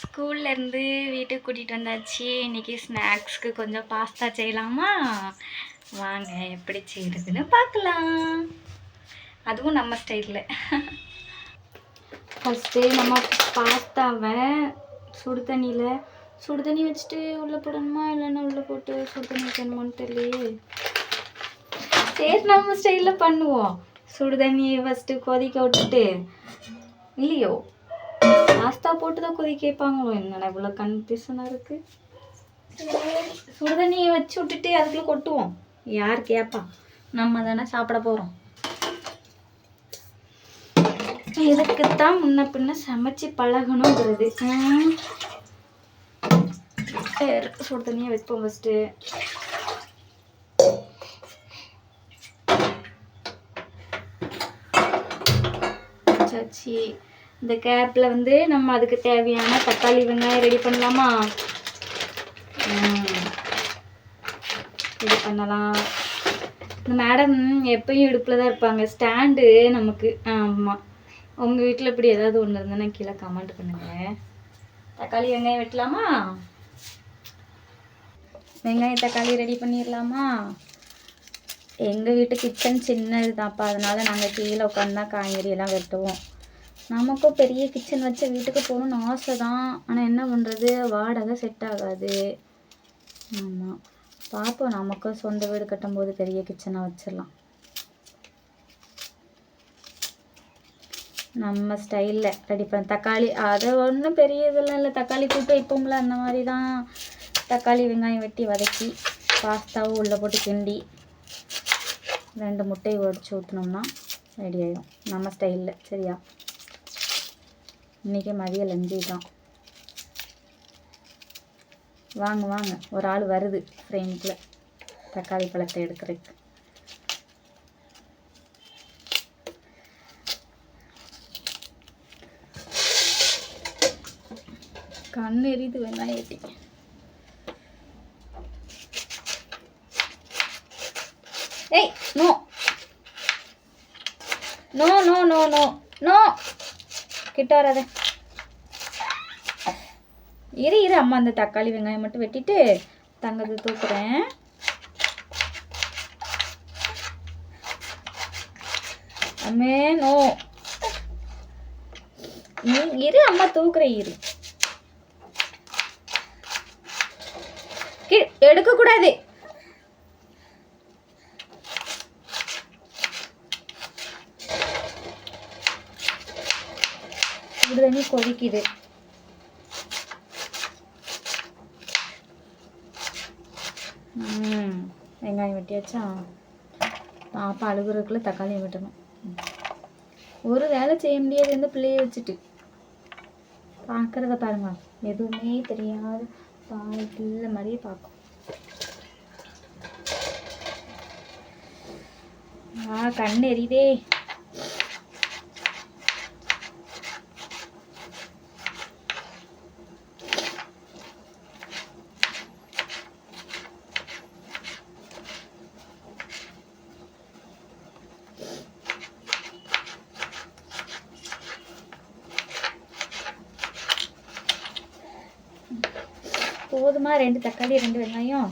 ஸ்கூல்லேருந்து வீட்டுக்கு கூட்டிகிட்டு வந்தாச்சு. இன்றைக்கி ஸ்நாக்ஸ்க்கு கொஞ்சம் பாஸ்தா செய்யலாமா? வாங்க எப்படி செய்கிறதுன்னு பார்க்கலாம். அதுவும் நம்ம ஸ்டைலில். ஃபஸ்ட்டு நம்ம பாஸ்தாவை சுடு தண்ணியில் சுடு தண்ணி வச்சுட்டு உள்ளே போடணுமா? இல்லைன்னா உள்ளே போட்டு சுடு தண்ணி வைக்கணுமான்னு தெரியலையே. சரி நம்ம ஸ்டைலில் பண்ணுவோம். சுடு தண்ணியை ஃபஸ்ட்டு கொதிக்க விட்டுட்டு இல்லையோ? பாஸ்தா போட்டு தான் கொதிக்க கேட்பாங்களோ என்னடா இவ்வளோ கன்ஃபியூஷனாக இருக்குது சுடு தண்ணியை வச்சு விட்டுட்டு அதுக்குள்ளே கொட்டுவோம். யார் கேட்பா நம்ம தானே சாப்பிட போகிறோம் இதுக்குத்தான் முன்ன பின்ன சமைச்சு பழகணுங்கிறது. சுடு தண்ணியை வைப்போம் ஃபஸ்ட்டு சச்சி. இந்த கேப்பில் வந்து நம்ம அதுக்கு தேவையான தக்காளி வெங்காயம் ரெடி பண்ணலாமா? இது பண்ணலாம். இந்த மேடம் எப்பயும் இடுப்பில் தான் இருப்பாங்க. ஸ்டாண்டு நமக்கு ஆமாம் உங்கள் வீட்டில் இப்படி ஏதாவது ஒன்று இருந்ததுன்னா கீழே கமெண்ட் பண்ணுங்கள் தக்காளி வெங்காயம் வெட்டலாமா? வெங்காயம் தக்காளி ரெடி பண்ணிடலாமா எங்கள் வீட்டு கிச்சன் சின்னது தான்ப்பா அதனால நாங்கள் கீழே உட்காந்து தான் காய்கறியெல்லாம் வெட்டுவோம். நமக்கும் பெரிய கிச்சன் வச்ச வீட்டுக்கு போகணும்னு ஆசை தான் ஆனால் என்ன பண்ணுறது வாடகை செட் ஆகாது. ஆமாம் பார்ப்போம் நமக்கும் சொந்த வீடு கட்டும்போது பெரிய கிச்சனாக வச்சிடலாம். நம்ம ஸ்டைலில் ரெடி பண்ண தக்காளி அதை ஒன்றும் பெரிய இதெல்லாம் இல்லை. தக்காளி கூட்டு வைப்போம்ல அந்த மாதிரி தான் தக்காளி வெங்காயம் வெட்டி வதக்கி பாஸ்தாவும் உள்ளே போட்டு கிண்டி ரெண்டு முட்டையை உடச்சி ஊற்றினோம்னா ரெடி ஆகிடும் நம்ம ஸ்டைலில் சரியா? இன்றைக்கி மதிய லஞ்சு தான். வாங்க வாங்க. ஒரு ஆள் வருது ஃப்ரெண்டில் தக்காளி பழத்தை எடுக்கிறதுக்கு. கண் எரியுது வெங்காயம் ஏய் no no no no no no கிட்ட வராத. இரு இரு அம்மா அந்த தக்காளி வெங்காயம் மட்டும் வெட்டிட்டு தங்கத்தை தூக்குறேன். அம்மே நோ. நீ இரு அம்மா தூக்குற இரு. கீ- எடுக்கக்கூடாது சுடு தண்ணி கொதிக்குது. ம் வெங்காயம் வெட்டியாச்சா பாப்பா அழுகுறதுக்குள்ள தக்காளியை வெட்டணும். ஒரு வேலை செய்ய முடியாது இந்த பிள்ளைய வச்சுட்டு. பார்க்குறத பாருங்க. எதுவுமே தெரியாத பால் பிள்ளை மாதிரியே பார்க்கும். ஆ கண் எரியுதே. போதுமா ரெண்டு தக்காளி ரெண்டு வெங்காயம்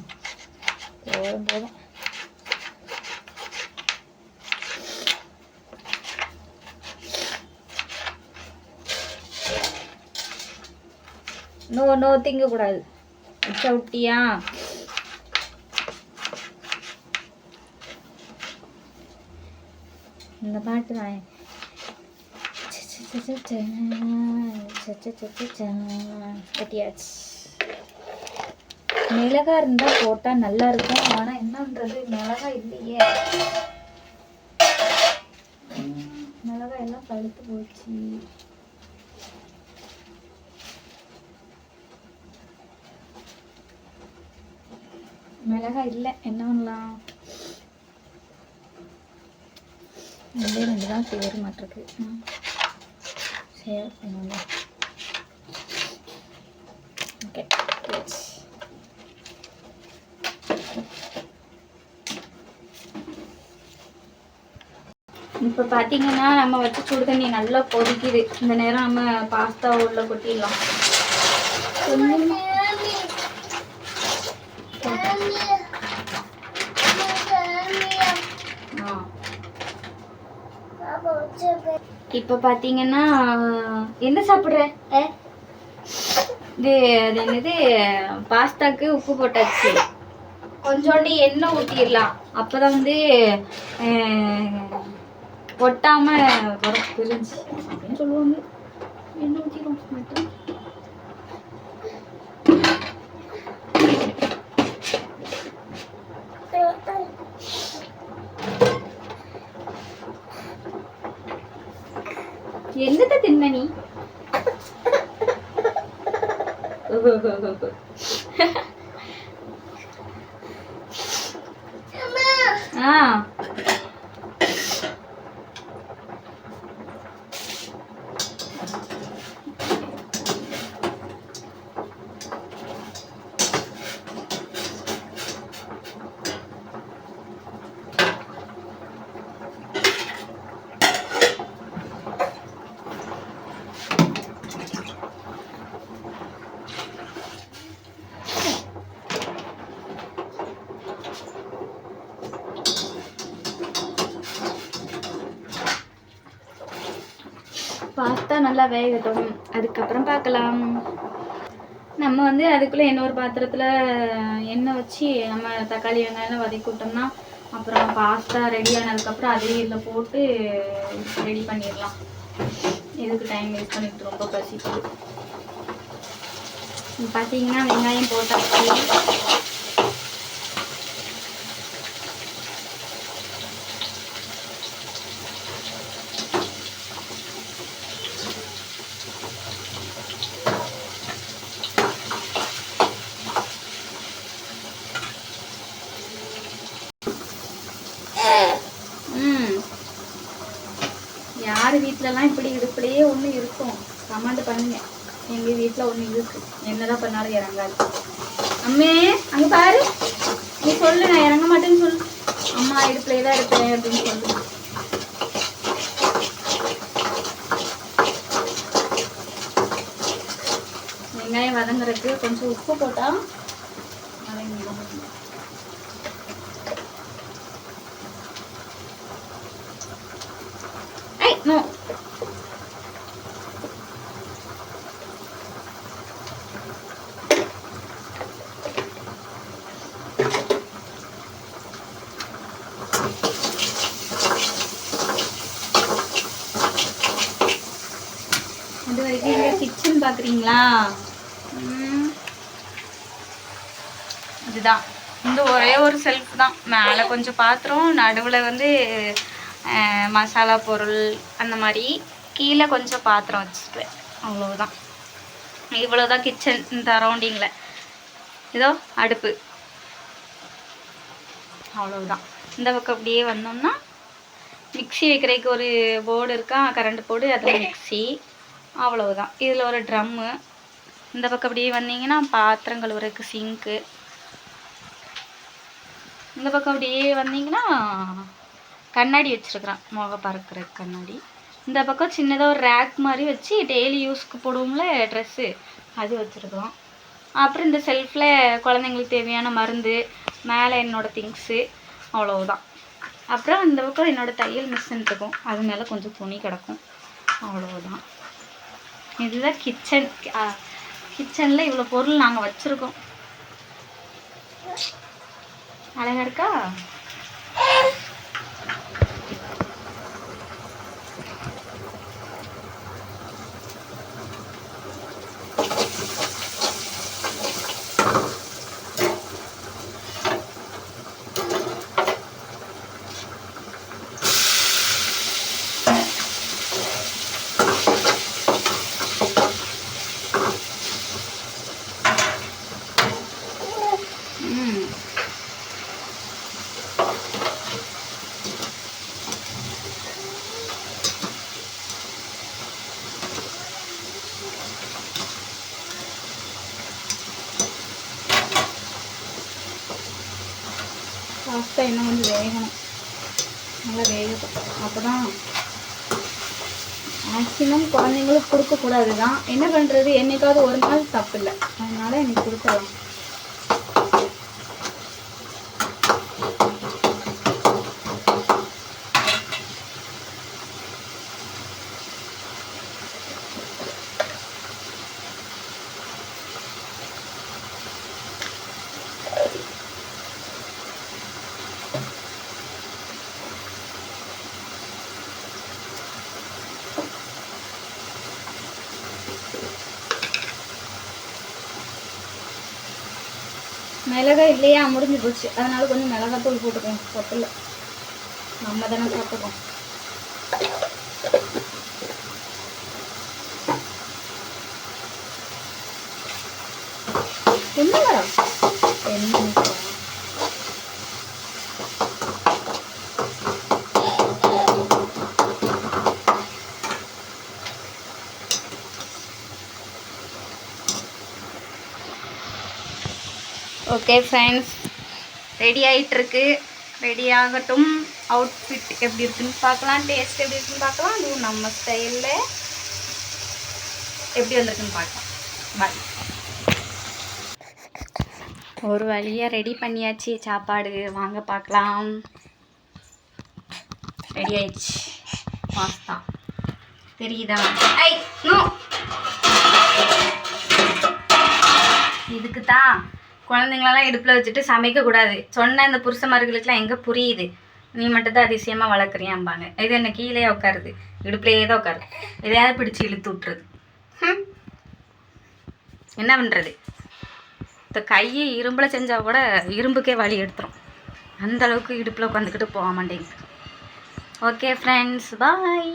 போதும் போதும் நோ நோ திங்கக்கூடாது சவுட்டியா இந்த பாட்டு தான் கட்டியாச்சு மிளகா இருந்தா போட்டா நல்லா இருக்கும். ஆனா என்னன்றது மிளகா இல்லையே. மிளகா எல்லாம் கழுத்து போச்சு. மிளகா இல்லை. என்ன பண்ணலாம்? ரெண்டே ரெண்டு தான் சேர மாட்டிருக்கு. சேர் சரி ஓகே இப்போ பார்த்தீங்கன்னா நம்ம வச்சு சுடு தண்ணி நல்லா கொதிக்குது. இந்த நேரம் நம்ம பாஸ்தா உள்ள கொட்டிடலாம். இப்போ பார்த்தீங்கன்னா என்ன சாப்பிட்ற? இது அது என்னது? பாஸ்தாக்கு உப்பு போட்டாச்சு. கொஞ்சோண்டு எண்ணெய் ஊற்றிடலாம் அப்போ தான் வந்து ஒட்டாம வரும் பிரிஞ்சு. அப்படின்னு சொல்லுவாங்க. எண்ணெய் ஊற்றிடும் மட்டும் என்னத்த தின்ன நீ ஆ பாஸ்தா நல்லா வேகட்டும். அதுக்கப்புறம் பார்க்கலாம். நம்ம வந்து அதுக்குள்ளே இன்னொரு பாத்திரத்தில் எண்ணெய் வச்சு நம்ம தக்காளி வெங்காயம் வதக்கி விட்டோம்னா அப்புறம் பாஸ்தா ரெடி ஆனதுக்கப்புறம் அதையும் இதில் போட்டு ரெடி பண்ணிடலாம். இதுக்கு டைம் வேஸ்ட் பண்ணிட்டு ரொம்ப பசிக்குது. பார்த்தீங்கன்னா வெங்காயம் போட்டாச்சு. யார் வீட்டிலலாம் இப்படி இடுப்புலையே ஒன்று இருக்கும்? கமெண்ட் பண்ணுங்க. எங்கள் வீட்டில் ஒன்று இருக்கு. என்னதான் பண்ணாலும் இறங்காது. அம்மே அங்கே பாரு. நீ சொல்லு நான் இறங்க மாட்டேன்னு சொல்லு. அம்மா இடுப்புலையே தான் இருப்பேன் அப்படின்னு சொல்லு. வெங்காயம் வதங்குறதுக்கு கொஞ்சம் உப்பு போட்டால் வதங்கிடும் ஐ நோ அது வரைக்கும் எங்க கிச்சன் பார்க்குறீங்களா இதுதான். இந்த ஒரே ஒரு செல்ஃப் தான். மேலே கொஞ்சம் பாத்திரம் நடுவில் வந்து மசாலா பொருள் அந்த மாதிரி. கீழே கொஞ்சம் பாத்திரம் வச்சுட்டு அவ்வளோதான் இவ்வளோ இவ்வளோதான் கிச்சன் இந்த அரௌண்டிங்கில் இதோ அடுப்பு. அவ்வளவுதான். இந்த பக்கம் அப்படியே வந்தோம்னா மிக்ஸி வைக்கிறதுக்கு ஒரு போர்டு இருக்கா? கரண்ட் போர்டு அதில் மிக்ஸி. அவ்வளவுதான். இதில் ஒரு ட்ரம்மு இந்த பக்கம் அப்படியே வந்தீங்கன்னா பாத்திரம் கழுவுறதுக்கு சிங்க்கு இந்த பக்கம் அப்படியே வந்தீங்கன்னா கண்ணாடி வச்சுருக்குறான் முக பறக்கிற கண்ணாடி. இந்த பக்கம் சின்னதாக ஒரு ரேக் மாதிரி வச்சு டெய்லி யூஸ்க்கு போடுவோம்ல ட்ரெஸ்ஸு அது வச்சுருக்குறோம். அப்புறம் இந்த செல்ஃபில் குழந்தைங்களுக்கு தேவையான மருந்து மேலே என்னோட திங்ஸு அவ்வளவுதான். அப்புறம் இந்த பக்கம் என்னோடய தையல் மிஷின் இருக்கும் அது மேலே கொஞ்சம் துணி கிடக்கும். அவ்வளவுதான். இதுதான் கிச்சன் கிச்சனில் இவ்வளோ பொருள் நாங்கள் வச்சுருக்கோம். அழகாக இருக்கா? பாஸ்தா இன்னும் கொஞ்சம் வேகணும். நல்லா வேகட்டும். அப்போ தான் மேக்ஸிமம் குழந்தைங்களுக்கு கொடுக்கக்கூடாது தான் என்ன பண்ணுறது என்னைக்காவது ஒரு நாள் தப்பு இல்லை அதனால் எனக்கு கொடுக்கலாம். மிளகா இல்லையா? முடிஞ்சு போச்சு. அதனால கொஞ்சம் மிளகாத்தூள் போட்டுக்கோங்க. தப்பு நம்ம தானே சாப்பிட்டுக்கோம். என்ன வரும் என்ன நிமிஷம். ஓகே ஃப்ரெண்ட்ஸ் ரெடி ஆகிட்டுருக்கு ரெடி ஆகட்டும். அவுட்ஃபிட் எப்படி இருக்குன்னு பார்க்கலாம். டேஸ்ட் எப்படி இருக்குன்னு பார்க்கலாம். அதுவும் நம்ம ஸ்டைலில் எப்படி வந்திருக்குன்னு பார்க்கலாம். பாய் ஒரு வழியாக ரெடி பண்ணியாச்சு. சாப்பாடு. வாங்க பார்க்கலாம். ரெடி ஆயிடுச்சு. பாஸ்தா தெரியுதா? ஐ நோ இதுக்கு தான் குழந்தைங்களெல்லாம் இடுப்பில் வச்சுட்டு சமைக்கக்கூடாது சொன்ன இந்த புருஷமார்களுக்கெல்லாம் எங்கே புரியுது? நீ மட்டும் தான் அதிசயமாக வளர்க்குறியாம்பாங்க. இது என்ன கீழே உட்காருது இடுப்புலையே தான் உட்காரு எதையாவது பிடிச்சி இழுத்து விட்டுறது. என்ன பண்ணுறது இந்த கையை இரும்பில் செஞ்சால் கூட இரும்புக்கே வலி எடுத்துரும். அந்த அளவுக்கு இடுப்பில் உட்காந்துக்கிட்டு போக மாட்டேங்குது. Okay friends bye